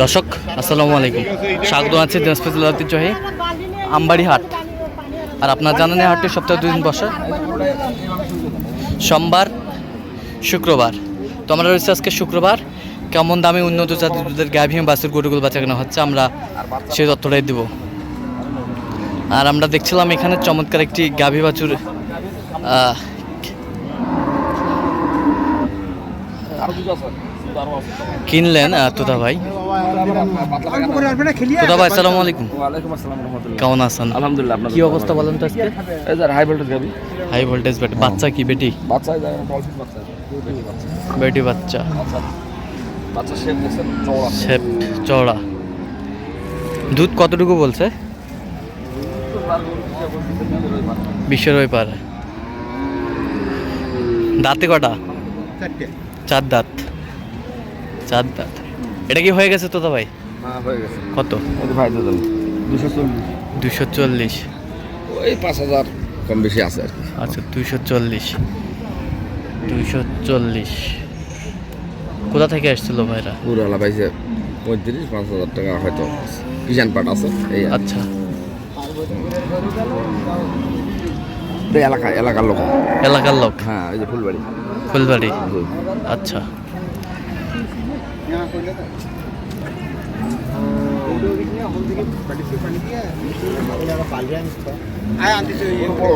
দর্শক আসসালামু আলাইকুম। স্বাগত আছে দিনাজপুর ঐতিহ্যবাহী আমবাড়ি হাট। আর আপনার জানেন এই হাটটি সপ্তাহে দুদিন বসে। সোমবার শুক্রবার। তো আমরা রয়েছে আজকে শুক্রবার। কেমন দামে উন্নত জাতের দুধের গাভী এবং বাছুর গরুগুলো বাচ্চা কেনা হচ্ছে আমরা সেই তথ্যটাই দেব। আর আমরা দেখছিলাম এখানে চমৎকার একটি গাভী বাছুর আহ, কিনলেন তোতা ভাই? তোতা ভাই আসসালামু আলাইকুম। ওয়ালাইকুম আসসালাম কেমন আছেন? আলহামদুলিল্লাহ আপনার কি অবস্থা বলেন তো আজকে? এই হাই ভোল্টেজ গাবি হাই ভোল্টেজ বাচ্চা কি বেটি? বাচ্চা বেটি বাচ্চা। শেপ চওড়া। দুধ কতটুকু বলছে? বিশ্বের ওই পারে। দাঁতে কটা? চার দাঁত। চার দাঁত। এটা কি হয়ে গেছে তোতা ভাই? গেছে। কত? ভাই দুশো চল্লিশ। দুশো চল্লিশ। ওই পাঁচ হাজার কম বেশি আছে আর কি। আচ্ছা দুইশো চল্লিশ। দুইশো চল্লিশ। কোথা থেকে আসছিল ভাইরা? পুরোলা পাইছে পঁয়ত্রিশ পাঁচ হাজার টাকা হয়তো কিষান পাট আছে এই আচ্ছা। এলাকা এলাকার লোক। এলাকার লোক? হ্যাঁ এই যে ফুলবাড়ি। ফুলবাড়ি। আচ্ছা।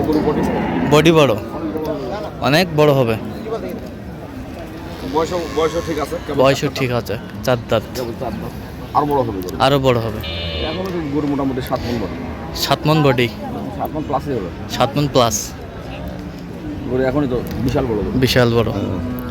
বড় বডি বডি বড় অনেক বড় হবে বয়স বয়সও ঠিক আছে? বয়সও ঠিক আছে। চার দাঁত। আর বড় হবে আরও বড় হবে। এখনও তো গরু মোটামুটি সাত মন বড়। সাত মন বডি। সাত মন প্লাসই হবে সাত মন প্লাস গরু এখনই তো বিশাল বড় বিশাল বড়।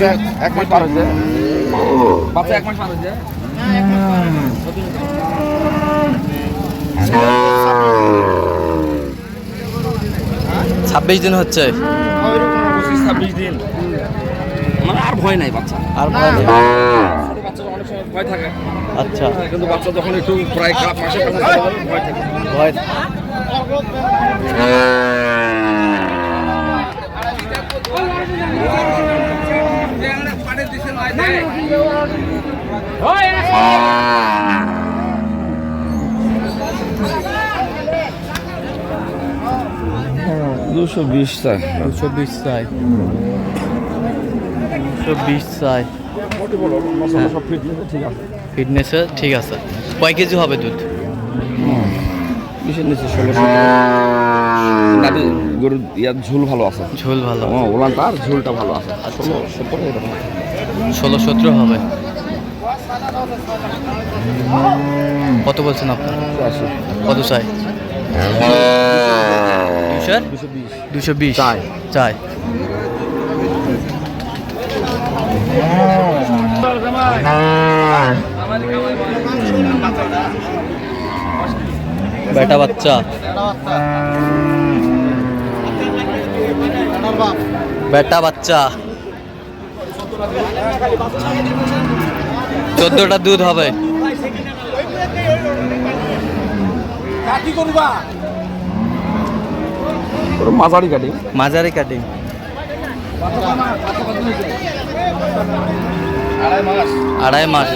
বাচ্চা এক মাস পার হয়েছে। বাচ্চা এক মাস পার হয়েছে। ছাব্বিশ দিন হচ্ছে। ছাব্বিশ দিন। মানে আর ভয় নাই বাচ্চা। আর ভয় নেই। ছোট বাচ্চা অনেক সময় ভয় থাকে। আচ্ছা। কিন্তু বাচ্চা যখন একটু প্রায় যাবে, ভয় থাকে। ভয়। দুশো বিশ চাই। দুশো বিশ চাই। দুশো বিশ চাই। আছে ফিটনেসে ঠিক আছে। কয় কেজি হবে দুধ? নিচে ষোলোশো গরুর ইয়ার ঝুল ভালো আছে? ঝোল ভালো ও ওলান তার ঝুলটা ভালো আছে। ষোলো সত্তর এরকম। ষোলো সতেরো হবে। কত বলছেন আপনার? কত চাই? দুশোর দুশো বিশ। দুশো বিশ। চাই। চাই। বেটা বাচ্চা। বেটা বাচ্চা। চোদ্দটা দুধ হবে। মাঝারি কাটি মাঝারি কাটিং আড়াই মাস।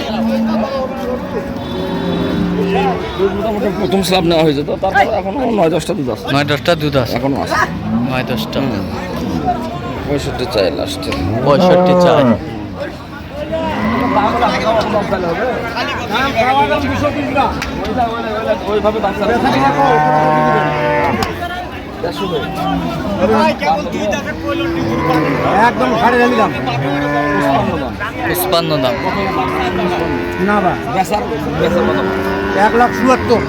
মোটামুটি প্রথম স্ল্যাব নেওয়া হয়েছে তো তারপর এখনও নয় দশটা দুধ আছে। নয় দশটা দুধ আছে। এখনও আছে। নয় দশটা। পঁয়ষট্টি চাই লাস্টে পঁয়ষট্টি চাই। একদম সাড়ে জানি দাম। পুষ্পান্ন দাম। না বা এক লাখ চুয়াত্তর।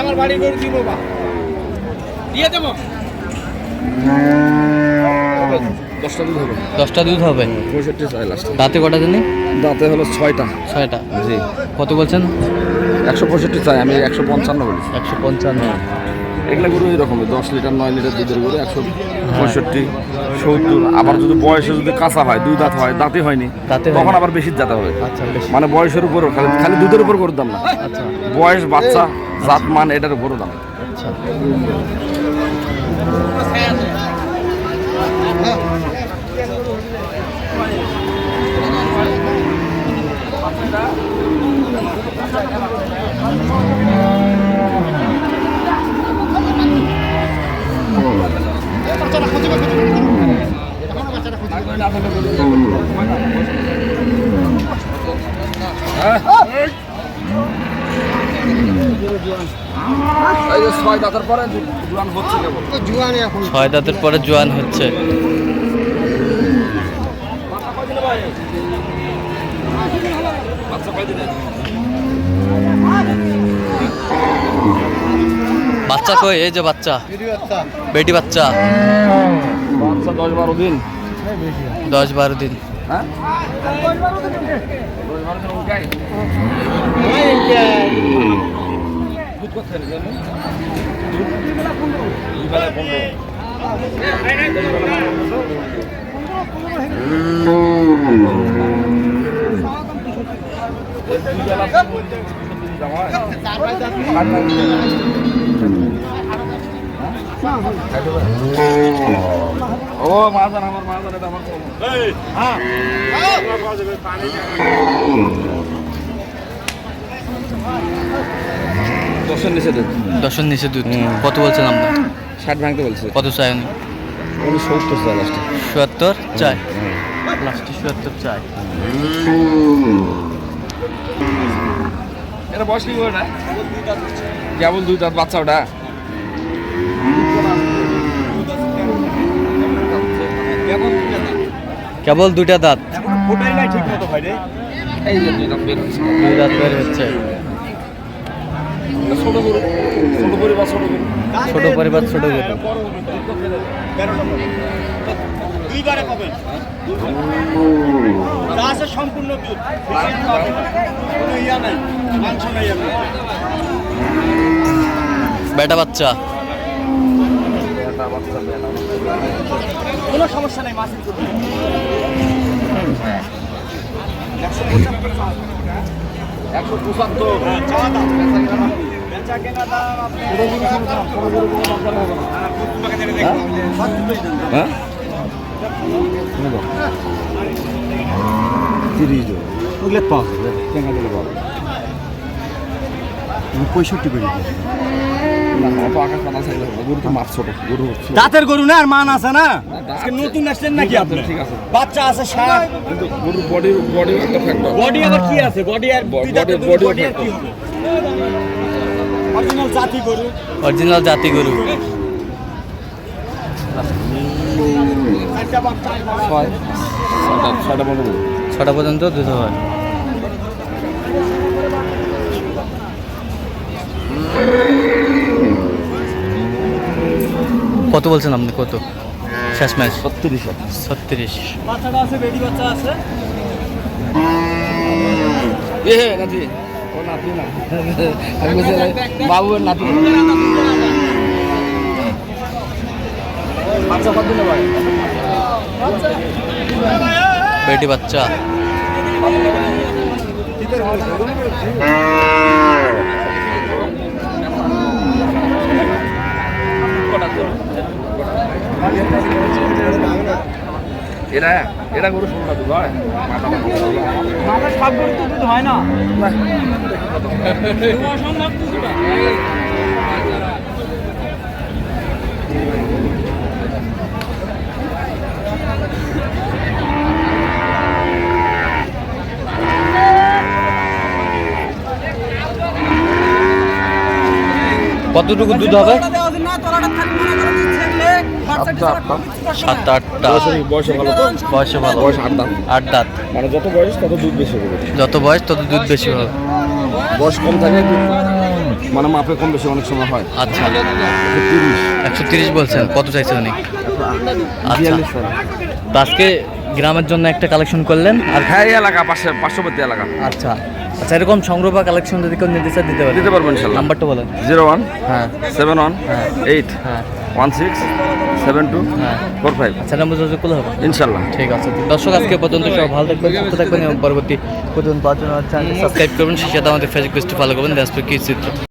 আমার বাড়ি করে দিব বা দিয়ে দেবো দশটা দুধ হবে? দশটা দুধ হবে পঁয়ষট্টি চাই লাস্ট দাঁতে কটা জানি? দাঁতে হলো ছয়টা। ছয়টা। জি। কত বলছেন? একশো পঁয়ষট্টি চাই আমি একশো পঞ্চান্ন বলেছি। একশো পঞ্চান্ন। এগুলো গরু এরকম দশ লিটার নয় লিটার দুধের গরু একশো পঁয়ষট্টি সত্তর। আবার যদি বয়সে যদি কাঁচা হয় দুই দাঁত হয় দাঁতে হয়নি তখন আবার বেশি যেতে হবে। আচ্ছা মানে বয়সের উপর খালি খালি দুধের উপর গরুর দাম না। আচ্ছা। বয়স বাচ্চা জাত মান এটার উপরও দাম। আচ্ছা এই যে ছয় দাঁতের পরে জোয়ান হচ্ছে। বাচ্চা কই? এই যে বাচ্চা। বেটি বাচ্চা। বাচ্চা দশ বারো দিন। দশ বারো দিন। হ্যাঁ? দুই বেলা ও মাজান আমার মাজান এটা আমার দশের নিচে দেন দশের নিচে দুধ। কত বলছেন আমরা? ষাট ভাঙতে বলছে। কত চাই উনি? উনি সত্তর চাল লাস্টে চুয়াত্তর চাই? লাস্টে চুয়াত্তর চাই। এটা বয়স কি করে না? কেবল দুই দাঁত বাচ্চা ওটা? কেবল দুইটা দাঁত। ফোটাই নাই ঠিক মতো ভাই রে। এই যে দুই দাঁত বের হচ্ছে। দুই দাঁত বের হচ্ছে। ছোট গরু। ছোট পরিবার ছোট গরু। ছোট পরিবার ছোট গরু। দুইবারে পাবেন। যা আছে সম্পূর্ণ দুধ। কোনো ইয়া নাই মাংস নাই বেটা বাচ্চা। কোনো সমস্যা নেই মাছের একশো পঁচাত্তর। হ্যাঁ? তিরিশ ওগুলো পাওয়া যাবে। পঁয়ষট্টি করে দাঁতের গরু না আর মান আছে না? নতুন আসলেন নাকি আপনি? ঠিক আছে। বাচ্চা আছে সার। গরুর বডি বডি বডি আবার কি আছে? বডি আর বডি আর কি হবে? অরিজিনাল জাতি গরু। অরিজিনাল জাতি গরু। ছটা পর্যন্ত। দুধ হয় কত বলছেন আপনি? কত? শেষ ম্যাচ ছত্রিশ। ছত্রিশ। বাচ্চা আছে? এ নাতি। বেটি বাচ্চা এরা এরা গরু ষোলোটা দুধ হয়? মাথা সব গরু তো দুধ হয় না। কতটুকু দুধ হবে? সাতটা আটটা বয়সে ভালো বয়সে ভালো। বয়স আট দাম আট দাঁত। মানে যত বয়স তত দুধ বেশি হবে। যত বয়স তত দুধ বেশি হবে। বয়স কম থাকে মানে মাপে কম বেশি অনেক সময় হয়। আচ্ছা। একশো তিরিশ। বলছেন। কত চাইছে উনি? আচ্ছা। আজকে গ্রামের জন্য একটা কালেকশন করলেন। আর হ্যাঁ এলাকা পাশে পার্শ্ববর্তী এলাকা। আচ্ছা। আচ্ছা এরকম সংগ্রহ বা কালেকশন যদি কেউ নিতে চায় দিতে পারে দিতে পারবেন ইনশাল্লাহ। নাম্বারটা বলেন। জিরো ওয়ান হ্যাঁ। সেভেন ওয়ান হ্যাঁ। এইট হ্যাঁ ওয়ান সিক্স সেভেন টু হ্যাঁ। Four five. আচ্ছা নাম্বার যোগাযোগ করলে হবে? ইনশাল্লাহ। ঠিক আছে। দর্শক আজকে পর্যন্ত সব ভালো থাকবেন সুস্থ থাকবেন এবং পরবর্তী পর্যন্ত সাবস্ক্রাইব করবেন। সেটা আমাদের ফেসবুক পেজটি ফলো করবেন। দেশপুর কি চিত্র।